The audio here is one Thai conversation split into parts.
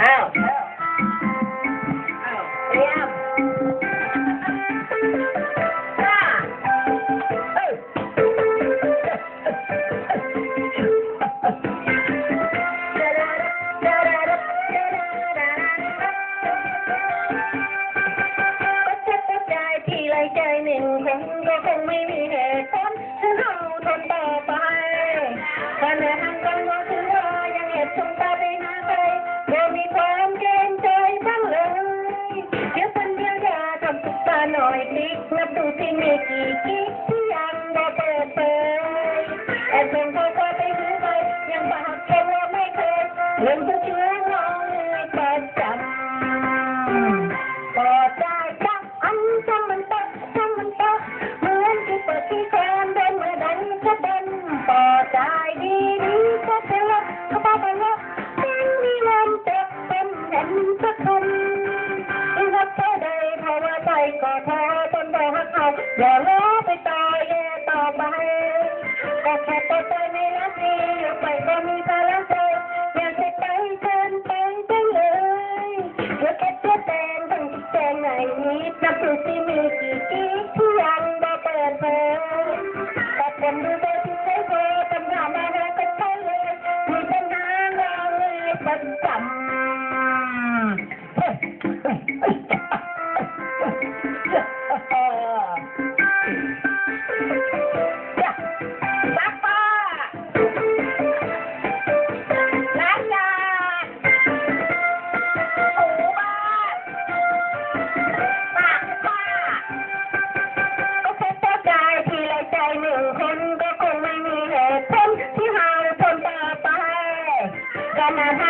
Ow. ก็คงไม่มีเหตุผลฉันเอาทนต่อไปขณะนั้นก็รู้ถึงว่ายังเหตุชงตาไปหาใครยังมีความเกรงใจบ้างเลยเดี๋ยวคนเดียวยาทำสุดตาหน่อยดินับดูที่มีกี่กิ๊กที่ยังบ่เปิดเผยแอบส่งข้อความไปถึงใครยังบอกแค่ว่าไม่เคยเรื่องผู้ชื่อน้ ย ผ่นสักคนอีกเท่าใดเพราว่าใจก็ท้อจนบอกให้เขาอย่าล้อไปต่อแย่ต่อไปก็แค่ตัวใจในรักนี้อยู่ไปก็มีพลังใจอยากจะไปเชิญไปจังเลยเดี๋ยวแค่เสื้อแดงทั้งที่แดงไหนนิดนับดูสิมีกี่กิ๊กที่ยังบ่เปิดเผยแต่ผมดูเบอร์ที่ใช้เบอร์ปัญหามาแล้วก็ใช่เลยมีปัญหาเราเลยประจำ Mama.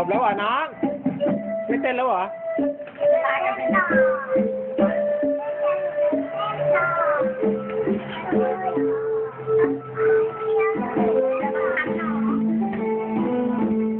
จบแล้วเหรอน้อง ไม่เต้นแล้วเหรอ